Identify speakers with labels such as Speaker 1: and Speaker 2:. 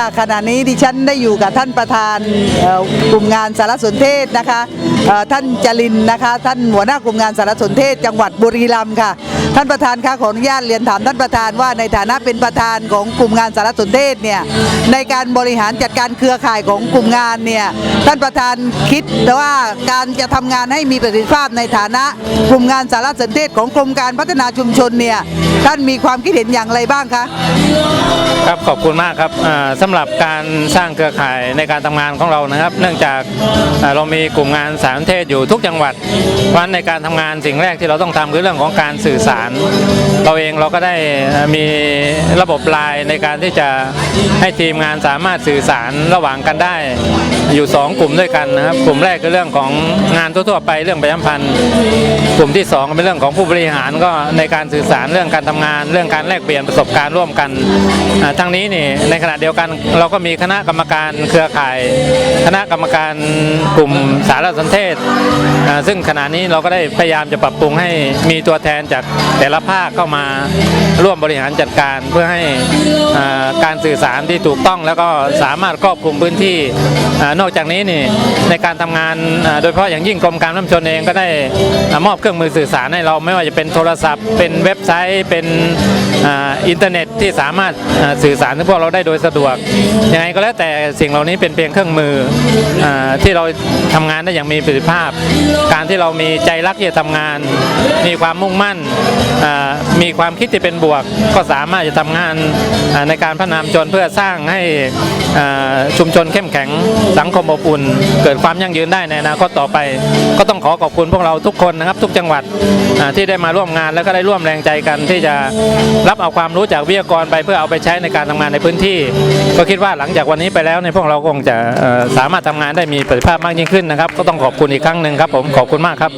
Speaker 1: ค่ะขณะนี้ดิฉันได้อยู่กับท่านประธานกลุ่มงานสารสนเทศนะคะท่านจรินนะคะท่านหัวหน้ากลุ่มงานสารสนเทศ จังหวัดบุรีรัมย์ค่ะท่านประธานคะขออนุญาตเรียนถามท่านประธานว่าในฐานะเป็นประธานของกลุ่มงานสารสนเทศเนี่ยในการบริหารจัดการเครือข่ายของกลุ่มงานเนี่ยท่านประธานคิดว่าการจะทำงานให้มีประสิทธิภาพในฐานะกลุ่มงานสารสนเทศของกรมการพัฒนาชุมชนเนี่ย ท่านมีความคิดเห็นอย่างไรบ้างคะ
Speaker 2: ครับขอบคุณมากครับอ่าสำหรับการสร้างเครือข่ายในการทำงานของเรานะครับ เนื่องจากเรามีกลุ่มงานสารเทศอยู่ทุกจังหวัดเพราะฉะนั้นในการทำงานสิ่งแรกที่เราต้องทำคือเรื่องของการสื่อสาร เราเองเราก็ได้มีระบบไลน์ในการที่จะให้ทีมงานสามารถสื่อสารระหว่างกันได้อยู่ 2 กลุ่มด้วยกันนะครับ กลุ่มแรกคือเรื่องของงานทั่วๆไปเรื่องประชาพันธ์กลุ่มที่สองเป็นเรื่องของผู้บริหารก็ในการสื่อสารเรื่องการทำงานเรื่องการแลกเปลี่ยนประสบการณ์ร่วมกันอ่าทั้งนี้นี่ในขณะเดียวกันเราก็มีคณะกรรมการเครือข่าย คณะกรรมการกลุ่มสารสนเทศ ซึ่งขณะนี้เราก็ได้พยายามจะปรับปรุงให้มีตัวแทนจากแต่ละภาคเข้ามาร่วมบริหารจัดการเพื่อให้การสื่อสารที่ถูกต้องแล้วก็สามารถครอบคลุมพื้นที่นอกจากนี้นี่ในการทำงานโดยเฉพาะอย่างยิ่งกรมการน้ำชนเองก็ได้มอบเครื่องมือสื่อสารให้เราไม่ว่าจะเป็นโทรศัพท์เป็นเว็บไซต์เป็นอ่าอินเทอร์เน็ตที่สามารถสื่อสารถึงพวกเราได้โดยสะดวกยังไงก็แล้วแต่สิ่งเหล่านี้เป็นเพียงเครื่องมืออที่เราทำงานได้อย่างมีประสิทธิภาพ การที่เรามีใจรักที่จะทำงาน มีความมุ่งมั่น มีความคิดที่เป็นบวก ก็สามารถจะทำงานในการพัฒนามชนเพื่อสร้างให้ชุมชนเข้มแข็งสังคมอบอุ่น เกิดความยั่งยืนได้ในอนาคตต่อไป ก็ต้องขอขอบคุณพวกเราทุกคนนะครับทุกจังหวัดที่ได้มาร่วมงานแล้วก็ได้ร่วมแรงใจกัน ที่จะรับเอาความรู้จากวิทยากรไปเพื่อเอาไปใช้ในการทำงานในพื้นที่ ก็คิดว่าหลังจากวันนี้ไปแล้วในพวกเราคงจะสามารถทำงานได้มีประสิทธิภาพมากยิ่งขึ้นนะครับ ก็ต้องขอบคุณอีกครั้งหนึ่งครับผมขอบคุณมากครับ